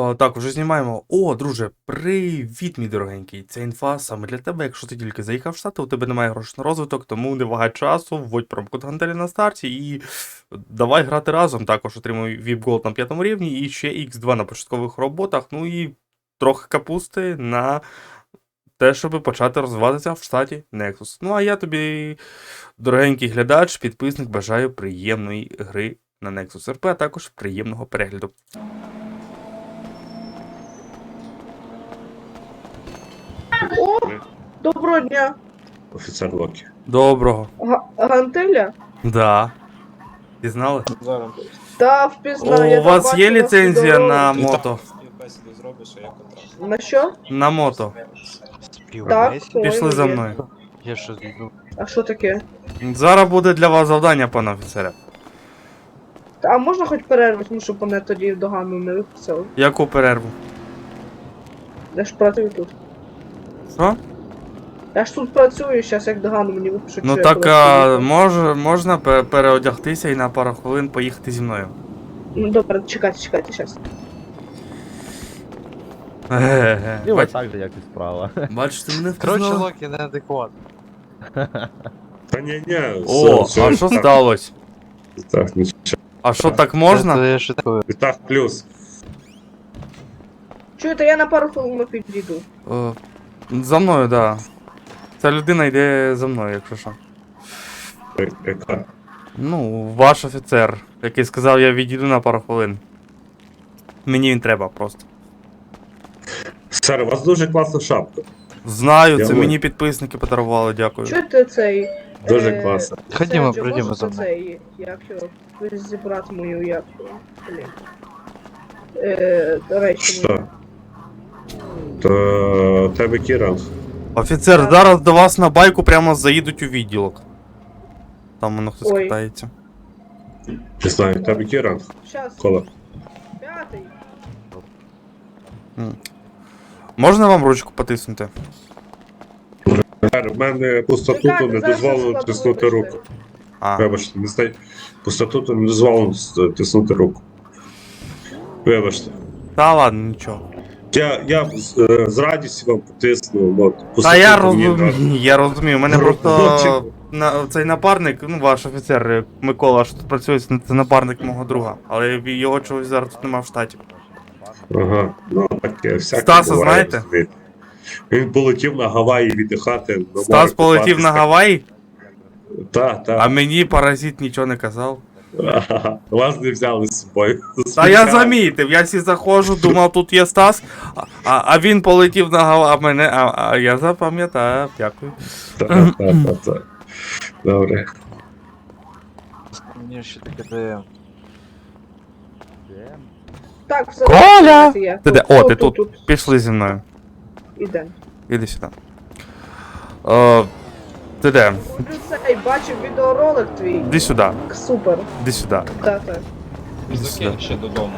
О, так, уже знімаємо. О, друже, привіт, мій дорогенький. Це інфа саме для тебе. Якщо ти тільки заїхав в Штати, у тебе немає грошей на розвиток, тому не вагай часу, вводь промокод Гантелі на старті і давай грати разом. Також отримуй VIP Gold на п'ятому рівні і ще X2 на початкових роботах. Ну і трохи капусти на те, щоб почати розвиватися в штаті Nexus. Ну а я тобі, дорогенький глядач, підписник, бажаю приємної гри на Nexus RP, а також приємного перегляду. Доброго дня. Офіцер Локі. Доброго. Га- Гантеля? Да. Пізнали? Зараз Та я У вас там є бачила ліцензія на мото? співбесіду зробиш, а я контракт. На що? На мото. Так, Пішли за мною. Я що зійду. А що таке? Зараз буде для вас завдання, пане офіцере. Та, А можна хоч перерву, тому що мене тоді догану не виписали. Яку перерву? Я ж працюю тут. Що? Я ж тут працюю, зараз як догану мені випишуть. Ну так а, мож, можна пе- переодягтися і на пару хвилин поїхати зі мною. Ну добре, чекайте, чекайте, зараз. І Бач- ось так же, як і справа. Бачите, мене Коротше, впізнали? Локі неадекват. Та ні, ні. О, а що сталося? Так, нічого. А що так можна? Це я ще такою. І так, плюс. Чуєте, я на пару хвилин підійду. Е, За мною, да. Ця людина йде за мною, якщо що. Е, Яка? Ну, ваш офіцер, який сказав, я відійду на пару хвилин. Мені він треба просто. Сер, у вас дуже класна шапка. Знаю, Я це вот. мені підписники подарували, дякую. Чуєте цей. Дуже е, класна. Ходімо, Серджо, пройдімо можете за мною. цей, як його, ви зібрати мою, як його, блін. Е, до речі, Що? То тебе Кіранг. Офіцер, зараз до вас на байку прямо заїдуть у відділок. Там воно хтось Ой. катається. Не знаю, тебе Кіранг. Щас, Кола. п'ятий. Можна вам ручку потиснути? В мене по статуту не зараз дозволено я тиснути складу, руку. А, Вибачте, не знаю. По статуту не дозволено тиснути руку. Вибачте. та ладно, нічого. Я, я з, е, з радістю вам потисну. От, Та я розумію, я розумію. У мене просто на, цей напарник, ну ваш офіцер е, Микола, що тут працює, це напарник мого друга. Але його чогось зараз тут немає в штаті. Ага, ну таке всяке. Стаса буває, знаєте? розумієте. Він полетів на Гаваї віддихати. Стас полетів на. Гаваї, Так, так. а мені паразит нічого не казав. Ага, Вас не взяли з собою. Та я замітив, я всі заходжу, думав, тут є Стас, а, а, а він полетів на Гаваї, а мене, а, а я запам'ятав, дякую. Так, так, так, так. Добре. Мені ще таке дає. Так, все. Коля! Ти де? О, ти Тут, тут. Пішли зі мною. Іде. Іди сюди. О, ти де? Цей бачив відеоролик твій. Іди сюди, Супер. іди сюди. Так, так. Іди сюди. Закинь ще додому.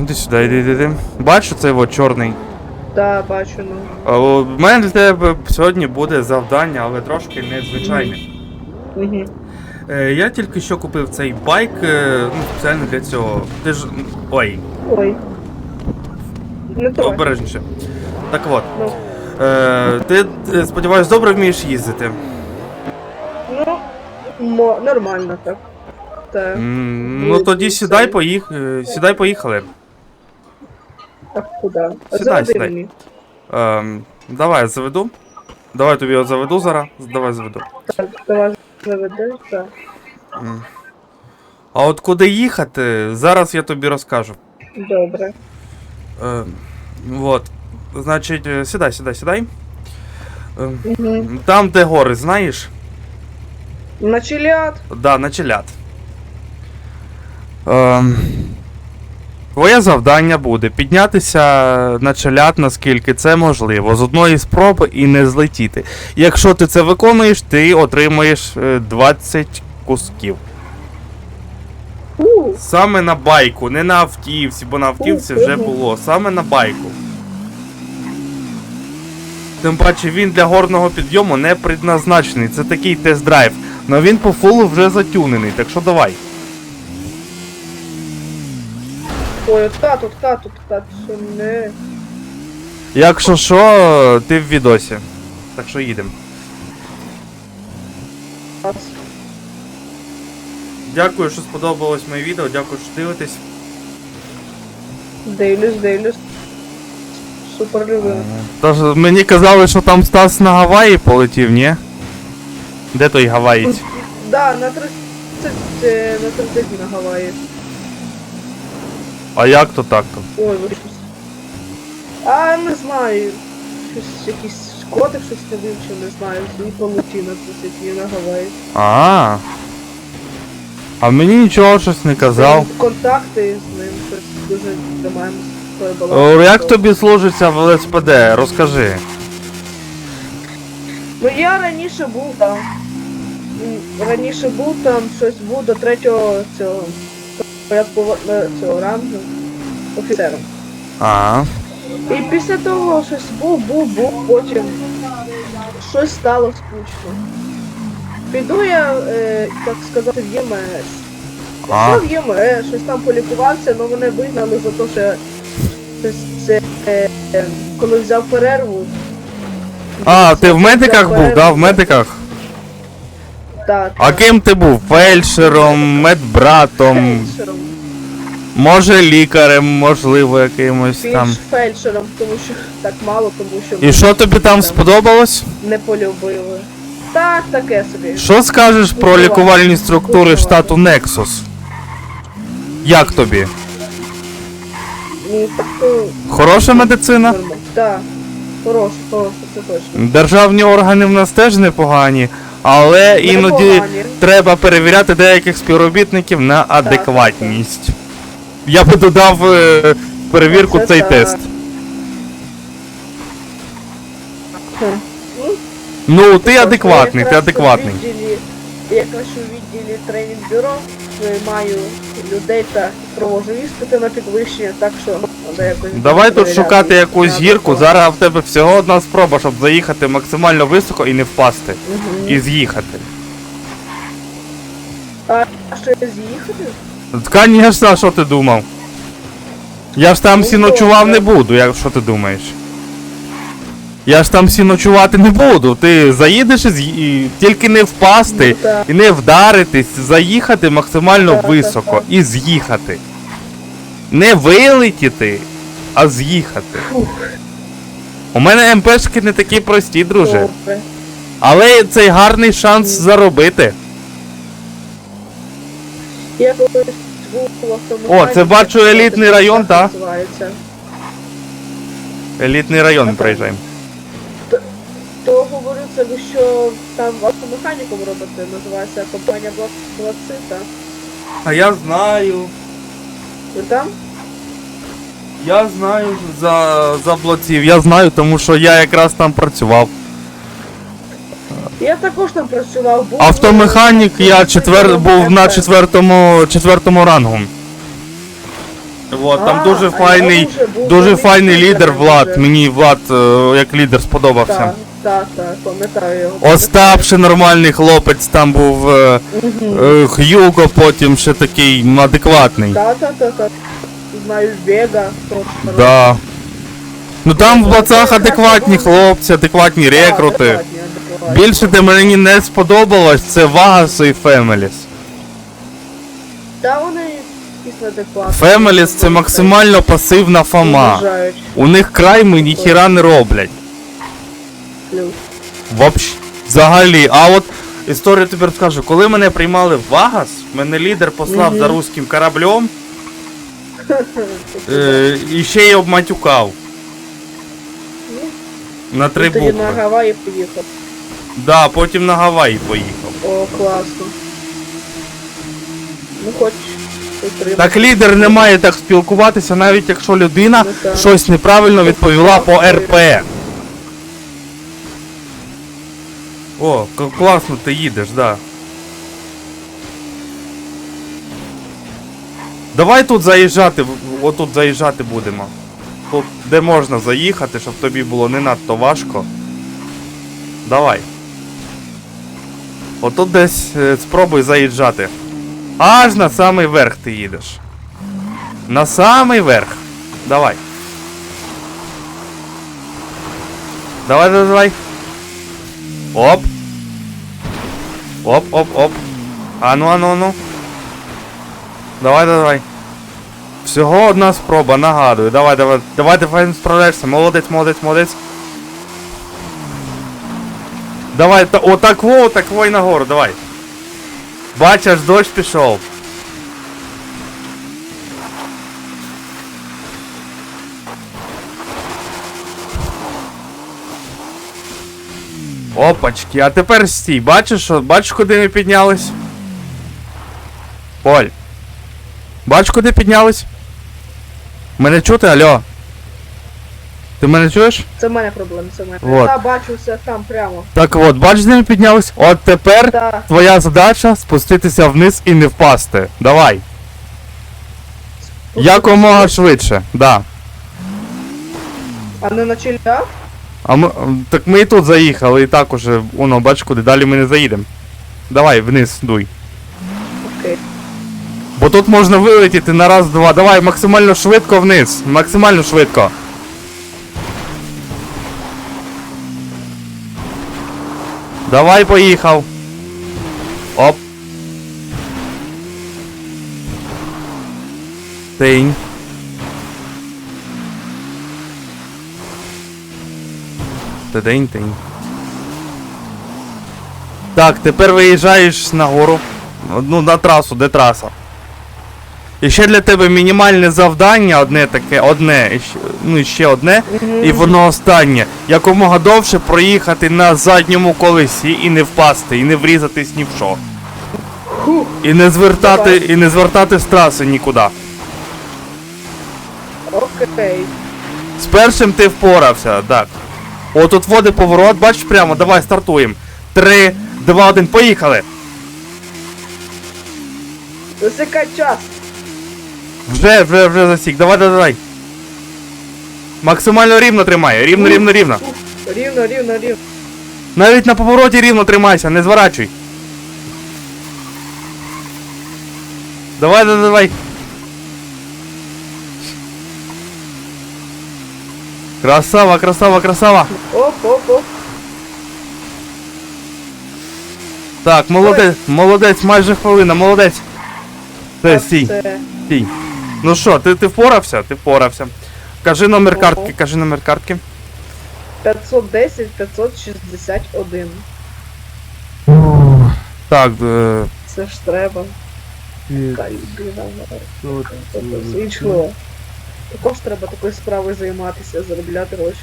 Іди сюди, іди, іди, іди. Бачу цей от чорний. Так, бачу, ну. В мене для тебе сьогодні буде завдання, але трошки незвичайне. Угу. Е, я тільки що купив цей байк, е, ну, спеціально для цього. Ти ж. Ой, Ой. Не то. обережніше. Так от. Ну. Е, ти, е, сподіваюсь, добре вмієш їздити. Ну, мо, нормально так. Так. М, Ну тоді сідай, поїх... е, сідай, поїхали. Так, куди? Сідай, Заведи сідай. мені. Ем, давай я заведу. Давай тобі його заведу зараз. Давай заведу. Так, давай заведи, так. М. А от куди їхати, зараз я тобі розкажу. Добре. Ем, вот. Значить, е, сідай, сідай, сідай. Угу. Там, де гори, знаєш? На чилят. Да, на. Ем, твоє завдання буде піднятися на челяд, наскільки це можливо, з одної спроби і не злетіти. Якщо ти це виконуєш, ти отримаєш е, 20 кусків. Саме на байку, не на автівці, бо на автівці вже було. Саме на байку. Тим паче він для горного підйому не предназначений. Це такий тест-драйв. Но він по фулу вже затюнений, так що давай. Ой, от та, тут та, тут та, що не. Якщо що, ти в відосі. Так що їдемо. Дякую, що сподобалось моє відео, дякую, що дивитесь. Дивлюсь, дивлюсь. Супер люблю. Тож мені казали, що там Стас на Гаваї полетів, ні? Де той Гаваїць? Да, на 30, е, на 30 на Гаваї. А як то так то? Ой, ви щось. А, не знаю. Щось, якийсь котик щось не вивчив, не знаю. І полетів на 30 і на Гаваї. А. А мені нічого щось не казав. Контакти з ним щось дуже тримаємо. свою О. Як тобі служиться в ЛСПД? Розкажи. Ну я раніше був там. Раніше був там, щось був до третього цього порядку е, цього рангу офіцером. А. І після того щось був, був, був, потім щось стало скучно. Піду я, е, так сказати, в ЄМС. А. Я в ЄМС, щось там полікувався, але мене вигнали за те, що це, е, коли взяв перерву. А, ти в медиках був, да? В медиках? Так. А ким ти був? Фельдшером, медбратом, Фельдшером. може лікарем, можливо, якимось там. Більш фельдшером, тому що так мало, тому що І що тобі там сподобалось? не полюбили. Так, таке собі. Що скажеш про лікувальні структури штату Nexus? Як тобі? Так, Хороша медицина? Так. Хороше, хороше, це точно. Державні органи в нас теж непогані, але іноді Непогані. треба перевіряти деяких співробітників на адекватність. Я би додав е, в перевірку Це цей так. тест. Хм. Ну, ти Тобто адекватний, ти якраз адекватний. у відділі- Якраз у відділі тренінг бюро маю людей та провожу іспити на підвищення, так що треба якось. Давай тут перевіряти шукати якусь гірку. Зараз в тебе всього одна спроба, щоб заїхати максимально високо і не впасти. Мгм. І з'їхати. А що з'їхати? Звісно, що ти думав? Я ж там Ну, всі ночував добре. не буду, як що ти думаєш? Я ж там всі ночувати не буду. Ти заїдеш і, тільки не впасти Ну, так. і не вдаритись, заїхати максимально Так, так, високо так. і з'їхати. Не вилетіти, а з'їхати. У мене МПшки не такі прості, друже. Добре. Але цей гарний шанс заробити. Я. О, це бачу елітний район, та? Називається. Елітний район приїжджаємо. Це ви що там автомеханіком робите, називається компанія Блакцита. А я знаю. Ви там? Я знаю за, за блоців, я знаю, тому що я якраз там працював. Я також там працював. Був Автомеханік, я четвер був на четвертому четвертому рангу. Вот, там А, дуже а файний, я дуже файний лідер Влад. Мені Влад е, як лідер сподобався. Так, так, так, пам'ятаю його. Остап ще нормальний хлопець, там був е, е, Х'юго, потім ще такий м, адекватний. Так, так, так, так. Знаю Вега, просто. Да. Ну там в блацах адекватні хлопці, адекватні рекрути. Більше де мені не сподобалось, це Вагас і Фемеліс. Та вони після. Фемеліс це максимально пасивна фама. Вважають. У них крайми ніхіра не роблять. Плюс. Вообще. Взагалі. А от історію тобі розкажу, коли мене приймали в Вагас, мене лідер послав за руським кораблем е, і ще й обматюкав. На три Тоді на букви. Гаваї поїхав. Да, потім на Гаваї поїхав. О, класно. Ну хоч підтримати. Так лідер не має так спілкуватися, навіть якщо людина Ну, так. щось неправильно відповіла по РП. О, класно ти їдеш, да. Давай тут заїжджати, отут заїжджати будемо. Тут де можна заїхати, щоб тобі було не надто важко. Давай. Отут десь е, спробуй заїжджати. Аж на самий верх ти їдеш. На самий верх. Давай. Давай, давай, давай. Оп. Оп, оп, оп. А ну, а ну, ану. Давай, давай, давай. Всього одна спроба, нагадую. Давай, давай, давай, давай справляєшся. Молодець, молодець, молодець. Давай, та, отак во, отак во і нагору, давай. Бачиш, дощ пішов. Опачки, а тепер стій, бачиш, що, бачиш, куди ми піднялись? Поль. Бачиш, куди піднялись? Мене чути, алло? Ти мене чуєш? Це в мене проблема, це в мене. Вот. Та бачу все там прямо. Так от, бачиш, де ми піднялись? От тепер Да. твоя задача спуститися вниз і не впасти. Давай. Якомога швидше, да. А не на чилях? А ми, так ми і тут заїхали, і так уже, воно, бачиш куди, далі ми не заїдемо. Давай, вниз, дуй. Окей. Бо тут можна вилетіти на раз-два. Давай, максимально швидко вниз. Максимально швидко. Давай, поїхав. Оп. Тинь. Тидень, тинь. Так, тепер виїжджаєш на гору. Ну, на трасу, де траса. І ще для тебе мінімальне завдання, одне таке, одне, і ще- ну ще одне, і воно останнє. Якомога довше проїхати на задньому колесі і не впасти, і не врізатись ні в що. І не звертати, і не звертати з траси нікуди. Окей. З першим ти впорався, так. О, тут води поворот, бачиш прямо, давай стартуємо. Три, два, один, поїхали! Засікай час. Вже, вже, вже засік, давай, давай, давай. Максимально рівно тримай, рівно, рівно, рівно. Рівно, рівно, рівно. Навіть на повороті рівно тримайся, не зворачуй. Давай, давай, давай. Красава, красава, красава. Оп, оп, оп. Так, молодець, молодець, майже хвилина, молодець. Все, Так, стій, стій. Ну що, ти, ти впорався? Ти впорався. Кажи номер картки, кажи номер картки. 510, 561. Так, е, Це ж треба. Така людина. Також треба такою справою займатися, заробляти гроші.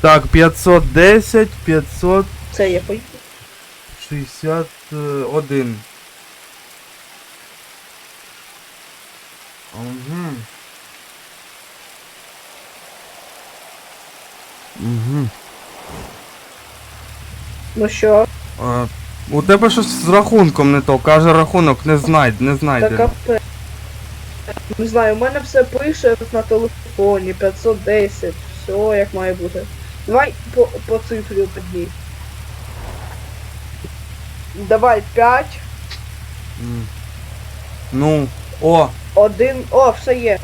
так, 510, 500. Це я поїду. 61. Угу. Угу. Ну що, А, у тебе щось з рахунком не то. Каже рахунок не знайд, не та знайде. Не знаю, у мене все пише на телефоні, 510, все як має бути. Давай по, по цифрі тоді. Давай 5, М. Ну, о, 1, о, все є.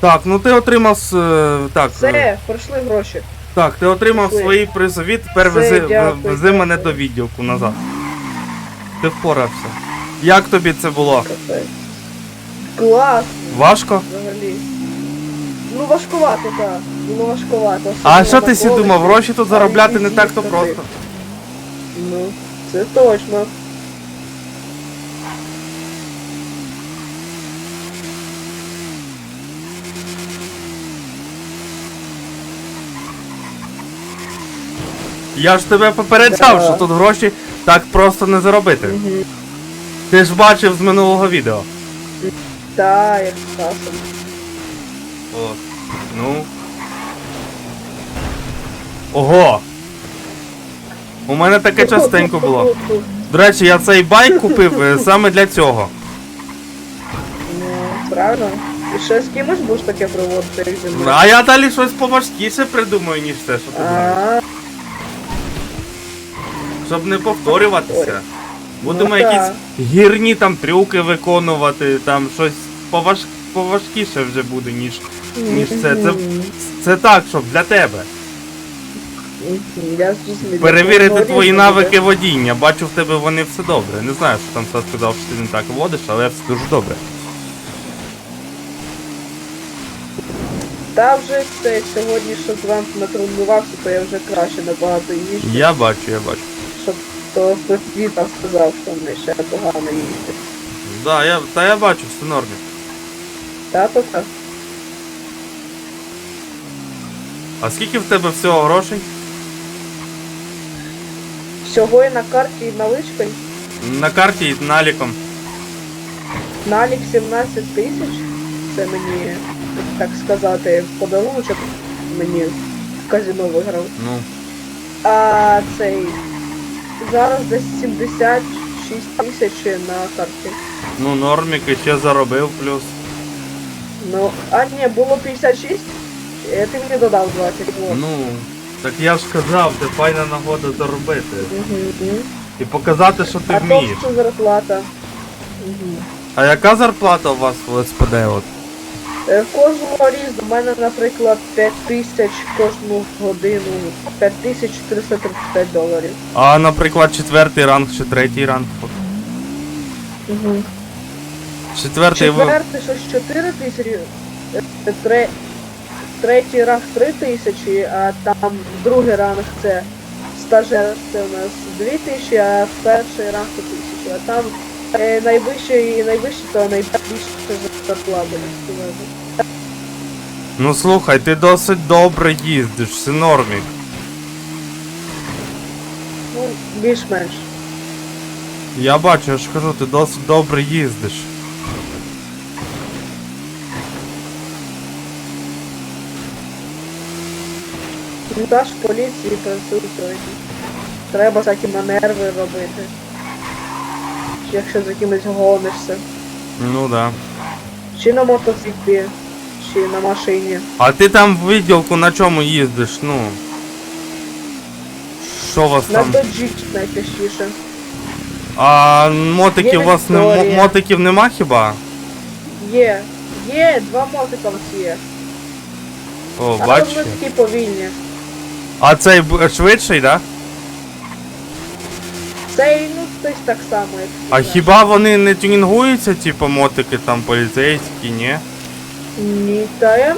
так, ну ти отримав е, так. е, Все, пройшли гроші. Так, ти отримав Пішли. свої призові, тепер Все, вези, дякую, вези мене до відділку назад. Ти впорався. Як тобі це було? Капець. Клас, Важко? взагалі. Ну важкувато, так. Було важкувато. А що ти сі думав? Гроші тут заробляти не так то просто. Ну, це точно. Я ж тебе попереджав, що тут гроші так просто не заробити. Ти ж бачив з минулого відео. Як з часом. От. Ну. Ого! У мене таке частенько було. До речі, я цей байк купив е, саме для цього. Ну, правильно. І ще з кимось будеш таке проводити, як зі мною? А я далі щось поважкіше придумаю, ніж те, що ти знаєш. А, Щоб не повторюватися. Будемо Ну, якісь так. гірні там трюки виконувати, там щось поваж... поважкіше вже буде, ніж. ніж це. Це- Це так, щоб для тебе. Я зрозумів. Перевірити твої навики водіння. Бачу, в тебе вони все добре. Не знаю, що там Стас сказав, що ти не так водиш, але все дуже добре. Та вже це сьогодні, що з вами натренувався, то я вже краще набагато їжджу. Я бачу, я бачу. То хтось там сказав, що ми ще погано їздить. Да, я, та я бачу, все нормі. Тато так. А скільки в тебе всього грошей? Всього і на карті і наличкою. На карті і наліком. Налік 17 тисяч. Це мені, так сказати, подарунок мені в казино виграв. Ну. А цей зараз десь 76 тисяч на карті. Ну, нормік і ще заробив плюс. Ну, а ні, було 56. Е, Ти мені додав 20. Вот. Ну, так я ж казав, це файна нагода заробити. Угу. І показати, що ти А то вмієш. що зарплата. Угу. А яка зарплата у вас в СПД? От? Е, Кожного різу, у мене, наприклад, 5 тисяч кожну годину, 5435 доларів. А, наприклад, четвертий ранг чи третій ранг? Угу. Четвертий. Четвертий щось 4 тисячі, е, тре, третій ранг 3 тисячі, а там другий ранг це стажер, це у нас 2 тисячі, а перший ранг 1 тисячі. А там найвищий і найвищий, то найбільше зарплата. Ну слухай, ти досить добре їздиш, все нормік. Ну, більш-менш. Я бачу, я ж кажу, ти досить добре їздиш. Ну, та ж в поліції працюють сьогодні. Треба всякі манерви робити. Якщо з якимось гонишся. Ну да. Чи на мотоциклі, чи на машині. А ти там в відділку на чому їздиш, ну? Що у вас На там? доджі найчастіше. А мотиків у вас не мотиків нема хіба? Є. Є, два мотика у нас є. О, вони такі повільні. А цей швидший, да? Цей, ну, десь так само, як. А хіба вони не тюнінгуються, типу мотики там поліцейські, ні? Ні, та я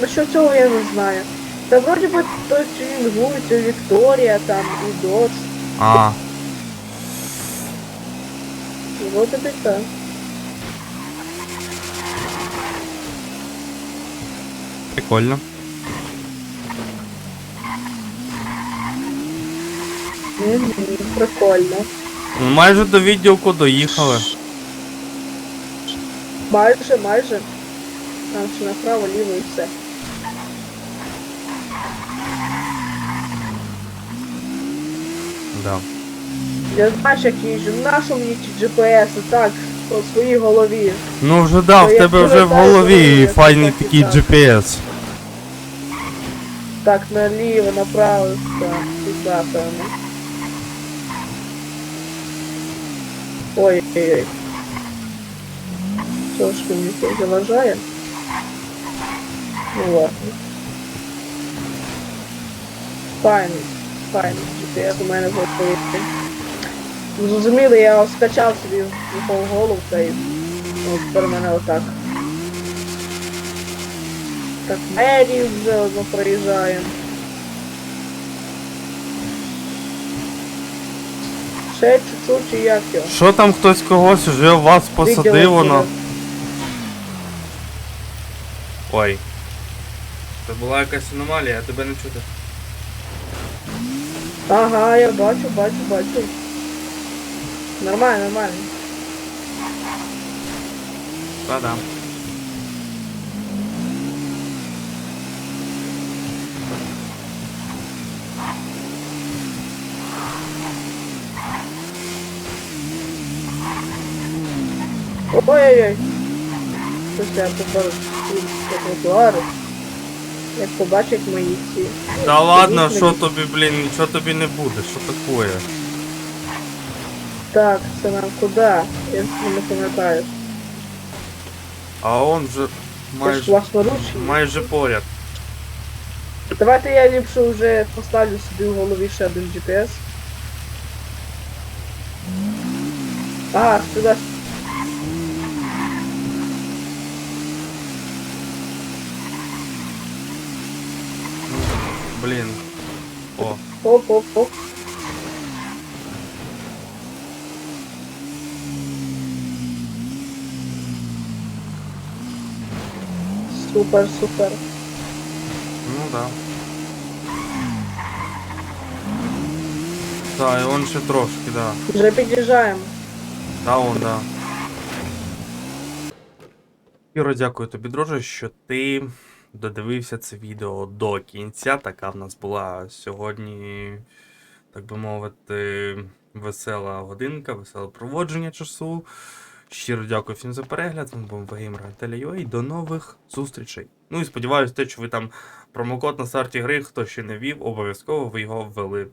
насчет цього я не знаю. Та вроді би то тюнінгується Вікторія там і Додж. А, Вроді би так. прикольно. Угу, прикольно. Майже до відділку доїхали. Майже, майже. Там ще направо, ліво і все. Да. Я знаю, як їжджу. Нащо мені ті GPS так, по своїй голові. Ну вже да, в тебе вже в голові файний такий так. GPS. Так, наліво, направо, так, сюди, певно. Ой-ой-ой. Трошки мені це заважає. Ну ладно. Файний, файний GPS у мене готовий. Зрозуміло, я скачав собі в голову та й от тепер мене отак. Так, мерію вже одно проїжджаємо. Ще чуть-чуть і як його. Що там хтось когось вже вас посадив воно? Ой. Це була якась аномалія, тебе не чути. Ага, я бачу, бачу, бачу. Нормально, нормально. Та-да. Ой-ой-ой. Щось я тепер по тротуару. Як побачать мої ці. Та ладно, що тобі, блін, нічого тобі не буде, що таке? Так, це нам куди? Я не пам'ятаю. А он вже Це ж майже, майже поряд. Давайте я ліпше вже поставлю собі в голові ще один GPS. А, сюди. Блін. О, Оп, оп, оп. Супер, супер. ну да. Так, і он ще трошки, да. Вже під'їжджаємо. Да, он, да. Іро, дякую тобі, друже, що ти Додивився це відео до кінця. Така в нас була сьогодні, так би мовити, весела годинка, веселе проводження часу. Щиро дякую всім за перегляд. З вами був Вагеймер і до нових зустрічей. Ну і сподіваюся, те, що ви там промокод на старті гри, хто ще не вів, обов'язково ви його ввели.